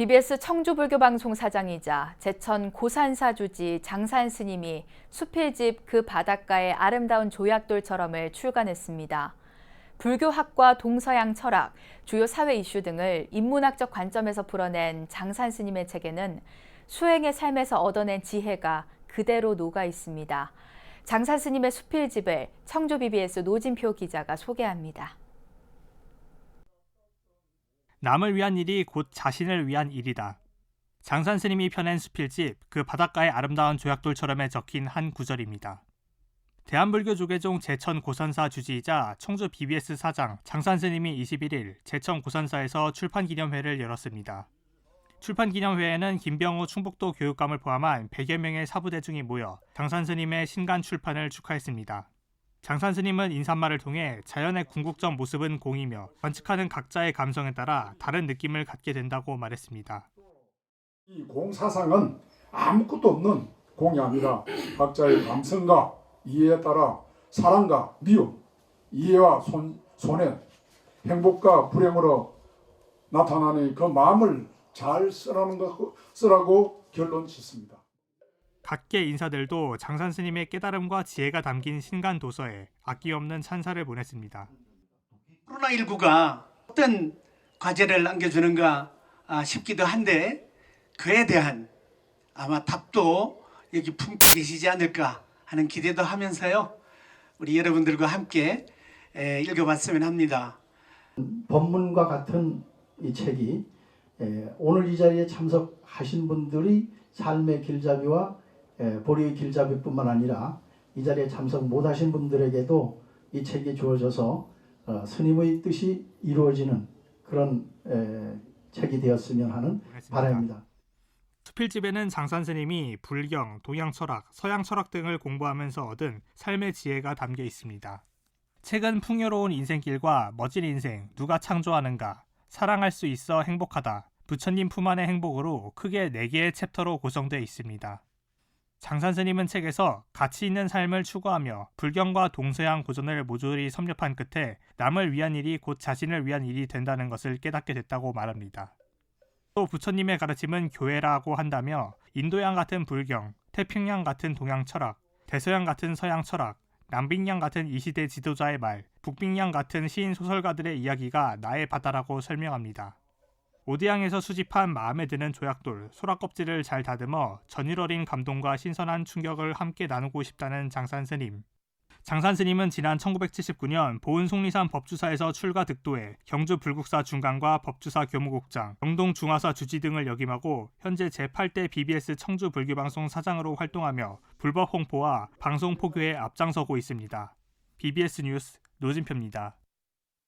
BBS 청주불교방송 사장이자 제천 고산사 주지 장산 스님이 수필집 그 바닷가의 아름다운 조약돌처럼을 출간했습니다. 불교학과 동서양 철학, 주요 사회 이슈 등을 인문학적 관점에서 풀어낸 장산 스님의 책에는 수행의 삶에서 얻어낸 지혜가 그대로 녹아 있습니다. 장산 스님의 수필집을 청주 BBS 노진표 기자가 소개합니다. 남을 위한 일이 곧 자신을 위한 일이다. 장산 스님이 펴낸 수필집 그 바닷가의 아름다운 조약돌처럼에 적힌 한 구절입니다. 대한불교 조계종 제천 고산사 주지이자 청주 BBS 사장 장산 스님이 21일 제천 고산사에서 출판 기념회를 열었습니다. 출판 기념회에는 김병호 충북도 교육감을 포함한 100여 명의 사부대중이 모여 장산 스님의 신간 출판을 축하했습니다. 장산 스님은 인사말을 통해 자연의 궁극적 모습은 공이며 관측하는 각자의 감성에 따라 다른 느낌을 갖게 된다고 말했습니다. 이 공사상은 아무것도 없는 공이 아니라 각자의 감성과 이해에 따라 사랑과 미움, 이해와 손, 손해, 행복과 불행으로 나타나는 그 마음을 잘 쓰라는 거 쓰라고 결론 짓습니다. 각계 인사들도 장산 스님의 깨달음과 지혜가 담긴 신간 도서에 아낌없는 찬사를 보냈습니다. 코로나19가 어떤 과제를 안겨주는가 아, 싶기도 한데 그에 대한 아마 답도 여기 품고 계시지 않을까 하는 기대도 하면서요 우리 여러분들과 함께 에, 읽어봤으면 합니다. 법문과 같은 이 책이 에, 오늘 이 자리에 참석하신 분들이 삶의 길잡이와 에, 보리의 길잡이뿐만 아니라 이 자리에 참석 못하신 분들에게도 이 책이 주어져서 어, 스님의 뜻이 이루어지는 그런 에, 책이 되었으면 하는. 바람입니다. 수필집에는 장산 스님이 불경, 동양 철학, 서양 철학 등을 공부하면서 얻은 삶의 지혜가 담겨 있습니다. 책은 풍요로운 인생길과 멋진 인생, 누가 창조하는가, 사랑할 수 있어 행복하다, 부처님 품 안의 행복으로 크게 4개의 챕터로 구성되어 있습니다. 장산 스님은 책에서 가치 있는 삶을 추구하며 불경과 동서양 고전을 모조리 섭렵한 끝에 남을 위한 일이 곧 자신을 위한 일이 된다는 것을 깨닫게 됐다고 말합니다. 또 부처님의 가르침은 교회라고 한다며 인도양 같은 불경, 태평양 같은 동양 철학, 대서양 같은 서양 철학, 남빙양 같은 이 시대 지도자의 말, 북빙양 같은 시인 소설가들의 이야기가 나의 바다라고 설명합니다. 오대양에서 수집한 마음에 드는 조약돌, 소라 껍질을 잘 다듬어 전율 어린 감동과 신선한 충격을 함께 나누고 싶다는 장산 스님. 장산 스님은 지난 1979년 보은 속리산 법주사에서 출가 득도해 경주 불국사 중간과 법주사 교무국장, 영동 중화사 주지 등을 역임하고 현재 제8대 BBS 청주 불교방송 사장으로 활동하며 불법 홍보와 방송 포교에 앞장서고 있습니다. BBS 뉴스 노진표입니다.